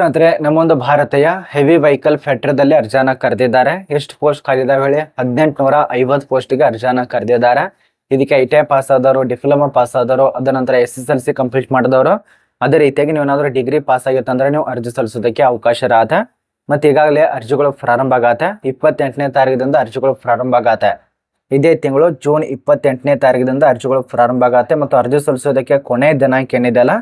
ಸ್ನೇಹಿತರೆ, ನಮ್ಮೊಂದು ಭಾರತೀಯ heavy vehicle ಫೆಟ್ರದಲ್ಲಿ ಅರ್ಜಾನ ಕರೆದಿದ್ದಾರೆ. ಎಷ್ಟು ಪೋಸ್ಟ್ ಖಾಲಿದಾವೆ ಹೇಳಿ? ಹದಿನೆಂಟುನೂರ ಐವತ್ತು ಪೋಸ್ಟ್ಗೆ ಅರ್ಜಾನ ಕರೆದಿದ್ದಾರೆ. ಇದಕ್ಕೆ ಐ ಟಿ ಐ ಪಾಸ್ ಆದವರು ಡಿಪ್ಲೊಮಾ ಪಾಸ್ ಆದವರು, ಅದ ನಂತರ S S L C complete ಮಾಡಿದವರು. ಅದೇ ರೀತಿಯಾಗಿ ನೀವು ಏನಾದರೂ ಡಿಗ್ರಿ ಪಾಸ್ ಆಗಿತ್ತಂದ್ರೆ ನೀವು ಅರ್ಜಿ ಸಲ್ಲಿಸೋದಕ್ಕೆ ಅವಕಾಶ ಇರತ್ತೆ. ಮತ್ತು ಈಗಾಗಲೇ ಅರ್ಜಿಗಳು ಪ್ರಾರಂಭ ಆಗತ್ತೆ. ಇಪ್ಪತ್ತೆಂಟನೇ ತಾರೀಕಿನಿಂದ ಅರ್ಜಿಗಳು ಪ್ರಾರಂಭ ಆಗತ್ತೆ. ಇದೇ ತಿಂಗಳು ಜೂನ್ ಇಪ್ಪತ್ತೆಂಟನೇ ತಾರೀಕಿನಿಂದ ಅರ್ಜಿಗಳು ಪ್ರಾರಂಭ ಆಗತ್ತೆ. ಮತ್ತು ಅರ್ಜಿ ಸಲ್ಲಿಸೋದಕ್ಕೆ ಕೊನೆ ದಿನಾಂಕ ಏನಿದೆಯಲ್ಲ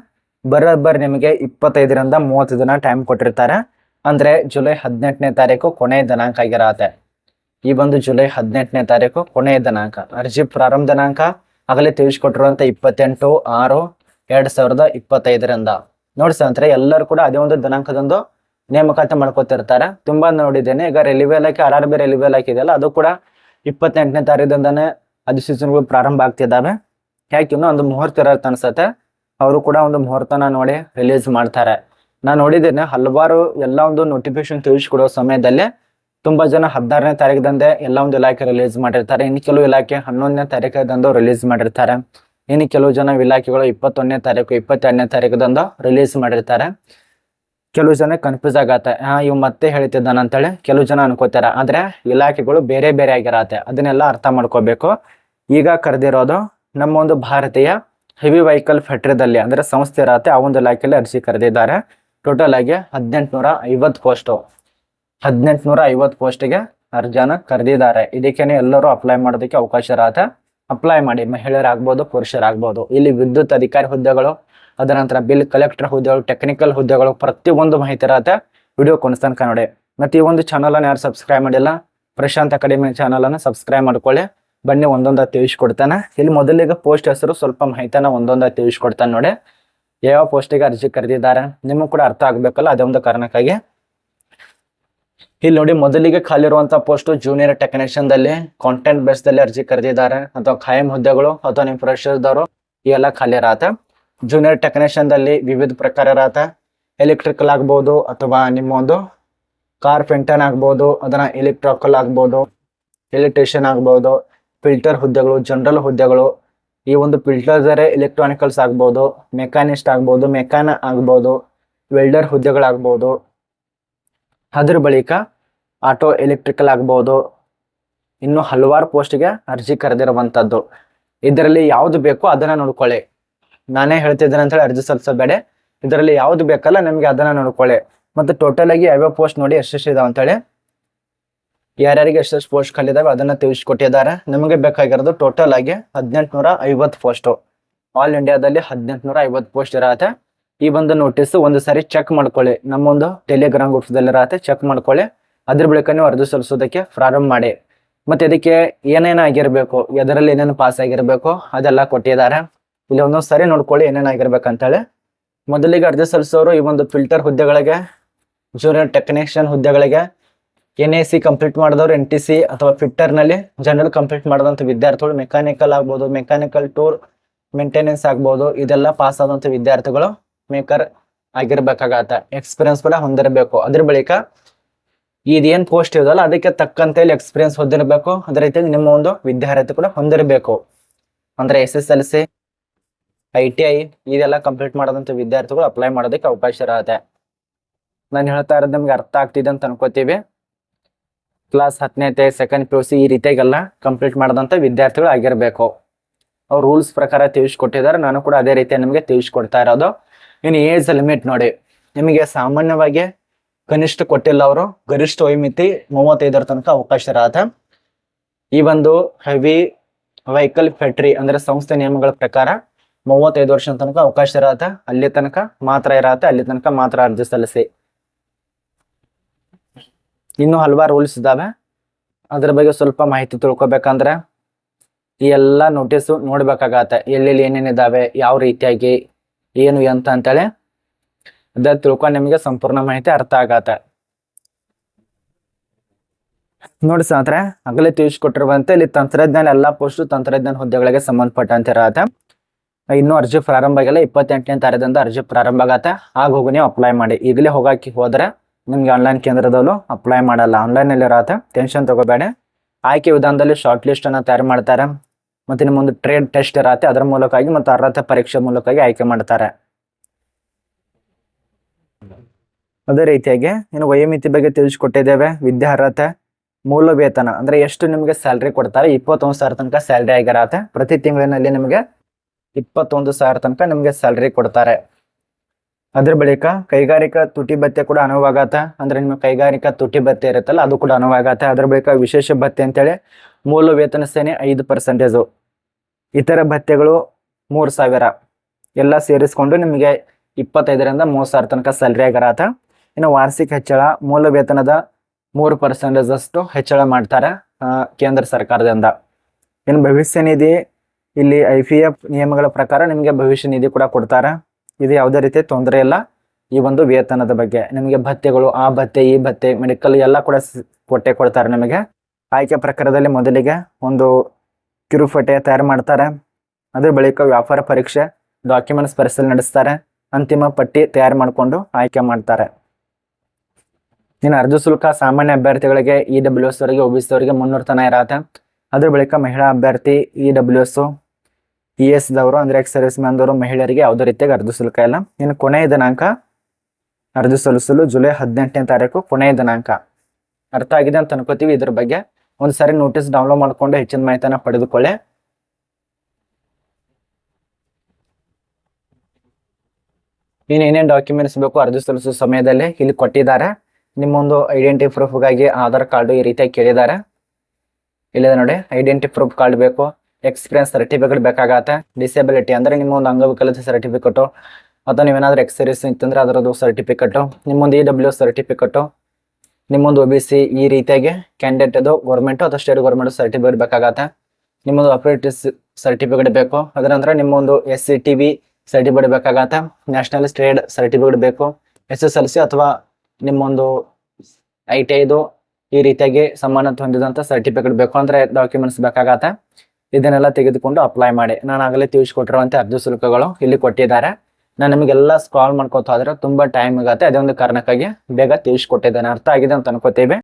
ಬರೋಬ್ಬರಿ ನಿಮಗೆ ಇಪ್ಪತ್ತೈದರಿಂದ ಮೂವತ್ತು ದಿನ ಟೈಮ್ ಕೊಟ್ಟಿರ್ತಾರೆ. ಅಂದರೆ ಜುಲೈ ಹದಿನೆಂಟನೇ ತಾರೀಕು ಕೊನೆಯ ದಿನಾಂಕ ಆಗಿರತ್ತೆ. ಈ ಒಂದು ಜುಲೈ ಹದಿನೆಂಟನೇ ತಾರೀಕು ಕೊನೆಯ ದಿನಾಂಕ. ಅರ್ಜಿ ಪ್ರಾರಂಭ ದಿನಾಂಕ, ಆಗಲೇ ತಿಳಿಸ್ಕೊಟ್ಟಿರುವಂಥ ಇಪ್ಪತ್ತೆಂಟು, ಆರು, ಎರಡು ಸಾವಿರದ ಇಪ್ಪತ್ತೈದರಿಂದ. ನೋಡಿ ಸ್ನೇಹಿತರೆ, ಎಲ್ಲರೂ ಕೂಡ ಅದೇ ಒಂದು ದಿನಾಂಕದಂದು ನೇಮಕಾತಿ ಮಾಡ್ಕೊತಿರ್ತಾರೆ. ತುಂಬಾ ನೋಡಿದ್ದೇನೆ. ಈಗ ರೈಲ್ವೆ ಇಲಾಖೆ ಆರ್ ಆರ್ ಬಿ ರೈಲ್ವೆ ಇಲಾಖೆ ಇದೆಯಲ್ಲ ಅದು ಕೂಡ ಇಪ್ಪತ್ತೆಂಟನೇ ತಾರೀಕಿಂದಾನೆ ಅಧಿಸೂಚನೆಗಳು ಪ್ರಾರಂಭ ಆಗ್ತಿದ್ದಾವೆ. ಯಾಕೆ ಇನ್ನೂ ಒಂದು ಮುಹೂರ್ತ ಇರೋದು ಅನ್ಸತ್ತೆ. ಅವರು ಕೂಡ ಒಂದು ಮುಹೂರ್ತನ ನೋಡಿ ರಿಲೀಸ್ ಮಾಡ್ತಾರೆ. ನಾನು ನೋಡಿದ್ದೇನೆ ಹಲವಾರು ಎಲ್ಲ ಒಂದು ನೋಟಿಫಿಕೇಶನ್ ತಿಳಿಸ್ಕೊಡೋ ಸಮಯದಲ್ಲಿ ತುಂಬಾ ಜನ ಹದಿನಾರನೇ ತಾರೀಕದಂದೆ ಎಲ್ಲ ಒಂದು ಇಲಾಖೆ ರಿಲೀಸ್ ಮಾಡಿರ್ತಾರೆ. ಇನ್ನು ಕೆಲವು ಇಲಾಖೆ ಹನ್ನೊಂದನೇ ತಾರೀಕದಂದು ರಿಲೀಸ್ ಮಾಡಿರ್ತಾರೆ. ಇನ್ನು ಕೆಲವು ಜನ ಇಲಾಖೆಗಳು ಇಪ್ಪತ್ತೊಂದನೇ ತಾರೀಕು, ಇಪ್ಪತ್ತೆರಡನೇ ತಾರೀಕದಂದು ರಿಲೀಸ್ ಮಾಡಿರ್ತಾರೆ. ಕೆಲವು ಜನ ಕನ್ಫ್ಯೂಸ್ ಆಗತ್ತೆ. ಇವ್ ಮತ್ತೆ ಹೇಳ್ತಿದ್ದಾನ ಅಂತೇಳಿ ಕೆಲವು ಜನ ಅನ್ಕೋತಾರ. ಆದ್ರೆ ಇಲಾಖೆಗಳು ಬೇರೆ ಬೇರೆ ಆಗಿರತ್ತೆ. ಅದನ್ನೆಲ್ಲ ಅರ್ಥ ಮಾಡ್ಕೋಬೇಕು. ಈಗ ಕರೆದಿರೋದು ನಮ್ಮ ಒಂದು ಭಾರತೀಯ ಹೆವಿ ವೆಹಿಕಲ್ ಫ್ಯಾಕ್ಟ್ರಿದಲ್ಲಿ ಅಂದರೆ ಸಂಸ್ಥೆ ಇರತ್ತೆ, ಆ ಒಂದು ಇಲಾಖೆಯಲ್ಲಿ ಅರ್ಜಿ ಕರೆದಿದ್ದಾರೆ. ಟೋಟಲ್ ಆಗಿ ಹದಿನೆಂಟುನೂರ ಐವತ್ತು ಪೋಸ್ಟು ಹದಿನೆಂಟುನೂರ ಐವತ್ತು ಪೋಸ್ಟಿಗೆ ಅರ್ಜಿಯನ್ನು ಕರೆದಿದ್ದಾರೆ. ಇದಕ್ಕೇನೆ ಎಲ್ಲರೂ ಅಪ್ಲೈ ಮಾಡೋದಕ್ಕೆ ಅವಕಾಶ ಇರತ್ತೆ. ಅಪ್ಲೈ ಮಾಡಿ, ಮಹಿಳೆಯರಾಗ್ಬೋದು, ಪುರುಷರಾಗ್ಬೋದು. ಇಲ್ಲಿ ವಿದ್ಯುತ್ ಅಧಿಕಾರಿ ಹುದ್ದೆಗಳು, ಅದರ ನಂತರ ಬಿಲ್ ಕಲೆಕ್ಟರ್ ಹುದ್ದೆಗಳು ಟೆಕ್ನಿಕಲ್ ಹುದ್ದೆಗಳು, ಪ್ರತಿಯೊಂದು ಮಾಹಿತಿ ಇರತ್ತೆ. ವಿಡಿಯೋ ಕೊನಿಸ್ತಾನೆ ನೋಡಿ. ಮತ್ತು ಈ ಒಂದು ಚಾನಲನ್ನು ಯಾರು ಸಬ್ಸ್ಕ್ರೈಬ್ ಮಾಡಿಲ್ಲ, ಪ್ರಶಾಂತ್ ಅಕಾಡೆಮಿ ಚಾನಲನ್ನು ಸಬ್ಸ್ಕ್ರೈಬ್ ಮಾಡ್ಕೊಳ್ಳಿ. ಬನ್ನಿ, ಒಂದೊಂದ ತಿಳಿಸ್ಕೊಡ್ತಾನೆ ಇಲ್ಲಿ ಮೊದಲಿಗೆ ಪೋಸ್ಟ್ ಹೆಸರು ಸ್ವಲ್ಪ ಮಾಹಿತಿನ ಒಂದೊಂದ ತಿಳಿಸ್ಕೊಡ್ತಾನೆ ನೋಡಿ. ಯಾವ ಪೋಸ್ಟಿಗೆ ಅರ್ಜಿ ಕರೆದಿದ್ದಾರೆ ನಿಮಗೂ ಕೂಡ ಅರ್ಥ ಆಗ್ಬೇಕಲ್ಲ ಅದೇ ಒಂದು ಕಾರಣಕ್ಕಾಗಿ. ಇಲ್ಲಿ ನೋಡಿ, ಮೊದಲಿಗೆ ಖಾಲಿ ಇರುವಂತ ಪೋಸ್ಟ್ ಜೂನಿಯರ್ ಟೆಕ್ನಿಷಿಯನ್ ದಲ್ಲಿ ಕಾಂಟೆಂಟ್ ಬೇಸ್ ದಲ್ಲಿ ಅರ್ಜಿ ಕರೆದಿದ್ದಾರೆ. ಅಥವಾ ಖಾಯಂ ಹುದ್ದೆಗಳು, ಅಥವಾ ನಿಮ್ಮ ಫ್ರೆಶರ್ದವರು ಇವೆಲ್ಲ ಖಾಲಿ ಇರತ್ತೆ. ಜೂನಿಯರ್ ಟೆಕ್ನಿಷಿಯನ್ ದಲ್ಲಿ ವಿವಿಧ ಪ್ರಕಾರ ಇರತ್ತೆ. ಎಲೆಕ್ಟ್ರಿಕಲ್ ಆಗ್ಬೋದು, ಅಥವಾ ನಿಮ್ಮ ಒಂದು ಕಾರ್ಪೆಂಟರ್ ಆಗ್ಬೋದು, ಅದನ್ನ ಎಲೆಕ್ಟ್ರಿಕಲ್ ಆಗ್ಬೋದು ಎಲೆಕ್ಟ್ರಿಷಿಯನ್ ಆಗ್ಬೋದು ಫಿಲ್ಟರ್ ಹುದ್ದೆಗಳು, ಜನರಲ್ ಹುದ್ದೆಗಳು, ಈ ಒಂದು ಫಿಲ್ಟರ್ ಎಲೆಕ್ಟ್ರಾನಿಕಲ್ಸ್ ಆಗ್ಬೋದು ಮೆಕ್ಯಾನಿಸ್ಟ್ ಆಗ್ಬೋದು ಮೆಕ್ಯಾನ ಆಗ್ಬೋದು ವೆಲ್ಡರ್ ಹುದ್ದೆಗಳಾಗ್ಬೋದು. ಅದ್ರ ಬಳಿಕ ಆಟೋ ಎಲೆಕ್ಟ್ರಿಕಲ್ ಆಗ್ಬೋದು. ಇನ್ನು ಹಲವಾರು ಪೋಸ್ಟ್ಗೆ ಅರ್ಜಿ ಕರೆದಿರುವಂಥದ್ದು. ಇದರಲ್ಲಿ ಯಾವ್ದು ಬೇಕೋ ಅದನ್ನ ನೋಡ್ಕೊಳ್ಳಿ. ನಾನೇ ಹೇಳ್ತಿದ್ದೇನೆ ಅಂತೇಳಿ ಅರ್ಜಿ ಸಲ್ಲಿಸಬೇಡ. ಇದರಲ್ಲಿ ಯಾವ್ದು ಬೇಕಲ್ಲ ನಮಗೆ ಅದನ್ನ ನೋಡ್ಕೊಳ್ಳಿ. ಮತ್ತೆ ಟೋಟಲ್ ಆಗಿ ಯಾವ್ಯಾವ ಪೋಸ್ಟ್ ನೋಡಿ ಎಷ್ಟೆಷ್ಟು ಇದಾವೆ ಅಂತೇಳಿ ಯಾರ್ಯಾರಿಗೆ ಎಷ್ಟೆಷ್ಟು ಪೋಸ್ಟ್ ಖಾಲಿದಾವೆ ಅದನ್ನ ತಿಳಿಸ್ಕೊಟ್ಟಿದ್ದಾರೆ. ನಮಗೆ ಬೇಕಾಗಿರೋದು ಟೋಟಲ್ ಆಗಿ ಹದಿನೆಂಟುನೂರ ಐವತ್ತು ಪೋಸ್ಟು ಆಲ್ ಇಂಡಿಯಾದಲ್ಲಿ ಹದಿನೆಂಟುನೂರ ಐವತ್ತು ಪೋಸ್ಟ್ ಇರತ್ತೆ. ಈ ಒಂದು ನೋಟಿಸ್ ಒಂದು ಸಾರಿ ಚೆಕ್ ಮಾಡ್ಕೊಳ್ಳಿ. ನಮ್ಮೊಂದು ಟೆಲಿಗ್ರಾಮ್ ಗ್ರೂಪ್ಸ್ದಲ್ಲಿರತ್ತೆ ಚೆಕ್ ಮಾಡ್ಕೊಳ್ಳಿ. ಅದ್ರ ಬಳಿಕ ನೀವು ಅರ್ಜಿ ಸಲ್ಲಿಸೋದಕ್ಕೆ ಪ್ರಾರಂಭ ಮಾಡಿ. ಮತ್ತೆ ಇದಕ್ಕೆ ಏನೇನು ಆಗಿರಬೇಕು, ಎದರಲ್ಲಿ ಏನೇನು ಪಾಸ್ ಆಗಿರಬೇಕು, ಅದೆಲ್ಲ ಕೊಟ್ಟಿದ್ದಾರೆ. ಇಲ್ಲಿ ಒಂದೊಂದು ಸರಿ ನೋಡ್ಕೊಳ್ಳಿ ಏನೇನು ಆಗಿರ್ಬೇಕಂತೇಳಿ. ಮೊದಲಿಗೆ ಅರ್ಜಿ ಸಲ್ಲಿಸೋರು ಈ ಒಂದು ಫಿಲ್ಟರ್ ಹುದ್ದೆಗಳಿಗೆ ಜೂನಿಯರ್ ಟೆಕ್ನಿಷಿಯನ್ ಹುದ್ದೆಗಳಿಗೆ ಎನ್ ಎ ಸಿ ಕಂಪ್ಲೀಟ್ ಮಾಡಿದವರು ಎನ್ ಟಿ ಸಿ ಅಥವಾ ಫಿಟ್ಟರ್ನಲ್ಲಿ ಜನರಲ್ ಕಂಪ್ಲೀಟ್ ಮಾಡಿದಂಥ ವಿದ್ಯಾರ್ಥಿಗಳು ಮೆಕ್ಯಾನಿಕಲ್ ಆಗ್ಬೋದು ಮೆಕ್ಯಾನಿಕಲ್ ಟೂರ್ ಮೇಂಟೆನೆನ್ಸ್ ಆಗ್ಬೋದು, ಇದೆಲ್ಲ ಪಾಸ್ ಆದಂಥ ವಿದ್ಯಾರ್ಥಿಗಳು ಮೇಕರ್ ಆಗಿರ್ಬೇಕಾಗತ್ತೆ. ಎಕ್ಸ್ಪೀರಿಯನ್ಸ್ ಕೂಡ ಹೊಂದಿರಬೇಕು. ಅದ್ರ ಬಳಿಕ ಇದೇನ್ ಪೋಸ್ಟ್ ಇದಲ್ಲ ಅದಕ್ಕೆ ತಕ್ಕಂತೆ ಎಕ್ಸ್ಪೀರಿಯನ್ಸ್ ಹೊಂದಿರಬೇಕು. ಅದೇ ರೀತಿಯಲ್ಲಿ ನಿಮ್ಮ ಒಂದು ವಿದ್ಯಾರ್ಥಿ ಕೂಡ ಹೊಂದಿರಬೇಕು. ಅಂದ್ರೆ S S L C I T I ಇದೆಲ್ಲ ಕಂಪ್ಲೀಟ್ ಮಾಡೋದಂಥ ವಿದ್ಯಾರ್ಥಿಗಳು ಅಪ್ಲೈ ಮಾಡೋದಕ್ಕೆ ಅವಕಾಶ ಇರತ್ತೆ. ನಾನು ಹೇಳ್ತಾ ಇರೋದು ನಿಮ್ಗೆ ಅರ್ಥ ಆಗ್ತಿದೆ ಅಂತ ಅನ್ಕೋತೀವಿ. ಕ್ಲಾಸ್ ಹತ್ತನೇತೆ ಸೆಕೆಂಡ್ ಪಿ ಯು ಸಿ ಈ ರೀತಿಯಾಗೆಲ್ಲ ಕಂಪ್ಲೀಟ್ ಮಾಡಿದಂಥ ವಿದ್ಯಾರ್ಥಿಗಳು ಆಗಿರಬೇಕು. ಅವ್ರು ರೂಲ್ಸ್ ಪ್ರಕಾರ ತಿಳಿಸ್ಕೊಟ್ಟಿದ್ದಾರೆ. ನಾನು ಕೂಡ ಅದೇ ರೀತಿ ನಿಮಗೆ ತಿಳಿಸ್ಕೊಡ್ತಾ ಇರೋದು. ಇನ್ನು ಏಜ್ ಲಿಮಿಟ್ ನೋಡಿ, ನಿಮಗೆ ಸಾಮಾನ್ಯವಾಗಿ ಕನಿಷ್ಠ ಕೊಟ್ಟಿಲ್ಲ ಅವರು, ಗರಿಷ್ಠ ವೈಮಿತಿ ಮೂವತ್ತೈದರ ತನಕ ಅವಕಾಶ ಇರತ್ತೆ. ಈ ಒಂದು ಹೆವಿ ವೆಹಿಕಲ್ ಫ್ಯಾಕ್ಟ್ರಿ ಅಂದರೆ ಸಂಸ್ಥೆ ನಿಯಮಗಳ ಪ್ರಕಾರ ಮೂವತ್ತೈದು ವರ್ಷದ ತನಕ ಅವಕಾಶ ಇರತ್ತೆ. ಅಲ್ಲಿ ತನಕ ಮಾತ್ರ ಇರತ್ತೆ, ಅಲ್ಲಿ ತನಕ ಮಾತ್ರ ಅರ್ಜಿ ಸಲ್ಲಿಸಿ. ಇನ್ನು ಹಲವಾರು ರೂಲ್ಸ್ ಇದ್ದಾವೆ ಅದ್ರ ಬಗ್ಗೆ ಸ್ವಲ್ಪ ಮಾಹಿತಿ ತಿಳ್ಕೊಬೇಕಂದ್ರೆ ಈ ಎಲ್ಲ ನೋಟಿಸು ನೋಡ್ಬೇಕಾಗತ್ತೆ. ಎಲ್ಲೆಲ್ಲಿ ಏನೇನಿದಾವೆ, ಯಾವ ರೀತಿಯಾಗಿ, ಏನು, ಎಂತ ಅಂತೇಳಿ. ಅದ ತಿಳ್ಕೊಂಡು ನಿಮಗೆ ಸಂಪೂರ್ಣ ಮಾಹಿತಿ ಅರ್ಥ ಆಗತ್ತೆ. ನೋಡಿ ಸ್ನೇಹಿತರೆ, ಆಗಲೇ ತಿಳಿಸ್ಕೊಟ್ಟಿರುವಂತೆ ಇಲ್ಲಿ ತಂತ್ರಜ್ಞಾನ, ಎಲ್ಲಾ ಪೋಸ್ಟ್ ತಂತ್ರಜ್ಞಾನ ಹುದ್ದೆಗಳಿಗೆ ಸಂಬಂಧಪಟ್ಟಂತೆ ಇರತ್ತೆ ಇನ್ನು ಅರ್ಜಿ ಪ್ರಾರಂಭ ಆಗಿಲ್ಲ, ಇಪ್ಪತ್ತೆಂಟನೇ ತಾರೀಕಿಂದ ಅರ್ಜಿ ಪ್ರಾರಂಭ ಆಗತ್ತೆ. ಆಗ ಹೋಗಿ ನೀವು ಅಪ್ಲೈ ಮಾಡಿ. ಈಗಲೇ ಹೋಗಾಕಿ ಹೋದ್ರೆ ನಿಮ್ಗೆ ಆನ್ಲೈನ್ ಕೇಂದ್ರದಲ್ಲೂ ಅಪ್ಲೈ ಮಾಡಲ್ಲ. ಆನ್ಲೈನಲ್ಲಿ ಇರತ್ತೆ. ಟೆನ್ಷನ್ ತೊಗೋಬೇಡ. ಆಯ್ಕೆ ವಿಧಾನದಲ್ಲಿ ಶಾರ್ಟ್ ಲಿಸ್ಟನ್ನು ತಯಾರು ಮಾಡ್ತಾರೆ. ಮತ್ತು ನಿಮ್ಮೊಂದು ಟ್ರೇಡ್ ಟೆಸ್ಟ್ ಇರತ್ತೆ. ಅದರ ಮೂಲಕವಾಗಿ ಮತ್ತು ಅರ್ಹತೆ ಪರೀಕ್ಷೆ ಮೂಲಕವಾಗಿ ಆಯ್ಕೆ ಮಾಡ್ತಾರೆ. ಅದೇ ರೀತಿಯಾಗಿ ಇನ್ನು ವಯೋಮಿತಿ ಬಗ್ಗೆ ತಿಳಿಸ್ಕೊಟ್ಟಿದ್ದೇವೆ. ವಿದ್ಯಾರ್ಹತೆ ಮೂಲ ವೇತನ ಅಂದ್ರೆ ಎಷ್ಟು ನಿಮಗೆ ಸ್ಯಾಲ್ರಿ ಕೊಡ್ತಾರೆ? ಇಪ್ಪತ್ತೊಂದು ಸಾವಿರ ತನಕ ಸ್ಯಾಲ್ರಿ ಆಗಿರತ್ತೆ. ಪ್ರತಿ ತಿಂಗಳಿನಲ್ಲಿ ನಿಮಗೆ ಇಪ್ಪತ್ತೊಂದು ಸಾವಿರ ತನಕ ನಿಮಗೆ ಸ್ಯಾಲ್ರಿ ಕೊಡ್ತಾರೆ. ಅದ್ರ ಬಳಿಕ ಕೈಗಾರಿಕಾ ತುಟಿ ಭತ್ಯೆ ಕೂಡ ಅನುವಾಗಾತ ಅಂದ್ರೆ ನಿಮ್ಮ ಕೈಗಾರಿಕಾ ತುಟಿ ಭತ್ಯೆ ಇರುತ್ತಲ್ಲ, ಅದು ಕೂಡ ಅನುವಾಗತ್ತೆ ಅದ್ರ ಬಳಿಕ ವಿಶೇಷ ಭತ್ಯೆ ಅಂತೇಳಿ ಮೂಲ ವೇತನ ಸೇನೆ ಐದು ಪರ್ಸೆಂಟೇಜು ಇತರ ಭತ್ಯೆಗಳು ಮೂರು ಸಾವಿರ. ಎಲ್ಲ ಸೇರಿಸ್ಕೊಂಡು ನಿಮಗೆ ಇಪ್ಪತ್ತೈದರಿಂದ ಮೂವತ್ತು ಸಾವಿರ ತನಕ ಸ್ಯಾಲ್ರಿ ಆಗಿರತ್ತೆ ಇನ್ನು ವಾರ್ಷಿಕ ಹೆಚ್ಚಳ, ಮೂಲ ವೇತನದ ಮೂರು ಪರ್ಸೆಂಟೇಜ್ ಅಷ್ಟು ಹೆಚ್ಚಳ ಮಾಡ್ತಾರೆ ಕೇಂದ್ರ ಸರ್ಕಾರದಿಂದ. ಇನ್ನು ಭವಿಷ್ಯ ನಿಧಿ, ಇಲ್ಲಿ ಐ ನಿಯಮಗಳ ಪ್ರಕಾರ ನಿಮಗೆ ಭವಿಷ್ಯ ನಿಧಿ ಕೂಡ ಕೊಡ್ತಾರೆ. ಇದು ಯಾವುದೇ ರೀತಿ ತೊಂದರೆ ಇಲ್ಲ. ಈ ಒಂದು ವೇತನದ ಬಗ್ಗೆ ನಿಮಗೆ ಭತ್ಯೆಗಳು, ಆ ಭತ್ತೆ ಈ ಭತ್ಯೆ ಮೆಡಿಕಲ್ ಎಲ್ಲ ಕೂಡ ಕೊಟ್ಟೆ ಕೊಡ್ತಾರೆ ನಿಮಗೆ. ಆಯ್ಕೆ ಪ್ರಕಾರದಲ್ಲಿ ಮೊದಲಿಗೆ ಒಂದು ಕಿರುಫಟೆ ತಯಾರು ಮಾಡ್ತಾರೆ. ಅದ್ರ ಬಳಿಕ ವ್ಯಾಪಾರ ಪರೀಕ್ಷೆ ಡಾಕ್ಯುಮೆಂಟ್ಸ್ ಪರಿಶೀಲನೆ ನಡೆಸ್ತಾರೆ. ಅಂತಿಮ ಪಟ್ಟಿ ತಯಾರು ಮಾಡಿಕೊಂಡು ಆಯ್ಕೆ ಮಾಡ್ತಾರೆ. ಇನ್ನು ಅರ್ಜಿ ಶುಲ್ಕ ಸಾಮಾನ್ಯ ಅಭ್ಯರ್ಥಿಗಳಿಗೆ ಇ ಡಬ್ಲ್ಯೂ ಎಸ್ ಅವರಿಗೆ ಒ ಮುನ್ನೂರು ತನ ಇರತ್ತೆ. ಅದ್ರ ಬಳಿಕ ಮಹಿಳಾ ಅಭ್ಯರ್ಥಿ E W S E S ದವರು, ಅಂದ್ರೆ ಎಕ್ಸ್ ಸರ್ವಿಸ್ ಮ್ಯಾನ್ದವರು ಮಹಿಳೆಯರಿಗೆ ಯಾವುದೇ ರೀತಿಯಾಗಿ ಅರ್ಜಿ ಶುಲ್ಕ ಇಲ್ಲ. ಇನ್ನು ಕೊನೆಯ ದಿನಾಂಕ, ಅರ್ಜಿ ಸಲ್ಲಿಸಲು ಜುಲೈ ಹದಿನೆಂಟನೇ ತಾರೀಕು ಕೊನೆಯ ದಿನಾಂಕ. ಅರ್ಥ ಆಗಿದೆ ಅಂತ ಅನ್ಕೋತೀವಿ. ಇದ್ರ ಬಗ್ಗೆ ಒಂದು ಸಾರಿ ನೋಟಿಸ್ ಡೌನ್ಲೋಡ್ ಮಾಡ್ಕೊಂಡು ಹೆಚ್ಚಿನ ಮಾಹಿತಿಯನ್ನು ಪಡೆದುಕೊಳ್ಳಿ. ನೀನು ಏನೇನು ಡಾಕ್ಯುಮೆಂಟ್ಸ್ ಬೇಕು ಅರ್ಜಿ ಸಲ್ಲಿಸುವ ಸಮಯದಲ್ಲಿ ಇಲ್ಲಿ ಕೊಟ್ಟಿದ್ದಾರೆ. ನಿಮ್ಮೊಂದು ಐಡೆಂಟಿ ಪ್ರೂಫ್ಗಾಗಿ ಆಧಾರ್ ಕಾರ್ಡು ಈ ರೀತಿಯಾಗಿ ಕೇಳಿದ್ದಾರೆ. ಇಲ್ಲಿದೆ ನೋಡಿ ಐಡೆಂಟಿ ಪ್ರೂಫ್ ಕಾರ್ಡ್ ಬೇಕು. ಎಕ್ಸ್ಪೀರಿಯನ್ಸ್ ಸರ್ಟಿಫಿಕೇಟ್ ಬೇಕಾಗತ್ತೆ. ಡಿಸೇಬಿಲಿಟಿ ಅಂದ್ರೆ ನಿಮ್ಮ ಒಂದು ಅಂಗವಿಕಲತೆ ಸರ್ಟಿಫಿಕೇಟು ಅಥವಾ ನೀವೇನಾದ್ರೂ ಎಕ್ಸ್ಪೀರಿಯನ್ಸ್ ಇತ್ತಂದ್ರೆ ಅದರದ್ದು ಸರ್ಟಿಫಿಕೇಟು ನಿಮ್ಮೊಂದು ಇ ಡಬ್ಲ್ಯೂ ಸರ್ಟಿಫಿಕೇಟು ನಿಮ್ಮೊಂದು ಒ ಬಿ ಸಿ ಈ ರೀತಿಯಾಗಿ ಕ್ಯಾಂಡಿಡೇಟ್ ಅದು ಗೌರ್ಮೆಂಟು ಅಥವಾ ಸ್ಟೇಟ್ ಗೌರ್ಮೆಂಟ್ ಸರ್ಟಿಫಿಕೇಟ್ ಬೇಕಾಗತ್ತೆ. ನಿಮ್ಮೊಂದು ಅಪ್ರೇಟಿಸ್ ಸರ್ಟಿಫಿಕೇಟ್ ಬೇಕು. ಅದರ ನಂತರ ನಿಮ್ಮೊಂದು S C T V certificate ಬೇಕಾಗತ್ತೆ. ನ್ಯಾಷನಲ್ ಸ್ಟೇಟ್ ಸರ್ಟಿಫಿಕೇಟ್ ಬೇಕು. ಎಸ್ ಎಸ್ ಎಲ್ ಸಿ ಅಥವಾ ನಿಮ್ಮೊಂದು ಐ ಟಿ ಐದು ಈ ರೀತಿಯಾಗಿ ಸಮಾನತೆ ಹೊಂದಿದಂಥ ಸರ್ಟಿಫಿಕೇಟ್ ಬೇಕು. ಅಂದ್ರೆ ಡಾಕ್ಯುಮೆಂಟ್ಸ್ ಬೇಕಾಗತ್ತೆ. ಇದನ್ನೆಲ್ಲ ತೆಗೆದುಕೊಂಡು ಅಪ್ಲೈ ಮಾಡಿ. ನಾನು ಆಗಲೇ ತಿಳಿಸ್ಕೊಟ್ಟಿರುವಂತೆ ಅರ್ಜಿ ಶುಲ್ಕಗಳು ಇಲ್ಲಿ ಕೊಟ್ಟಿದ್ದಾರೆ. ನಾನು ನಿಮಗೆಲ್ಲ ಸ್ಕ್ರಾಲ್ ಮಾಡ್ಕೋತಾ ಹೋದ್ರೆ ತುಂಬಾ ಟೈಮ್ ಆಗುತ್ತೆ. ಅದೇ ಒಂದು ಕಾರಣಕ್ಕಾಗಿ ಬೇಗ ತಿಳಿಸ್ಕೊಟ್ಟಿದ್ದೇನೆ. ಅರ್ಥ ಆಗಿದೆ ಅಂತ ಅನ್ಕೋತೀವಿ.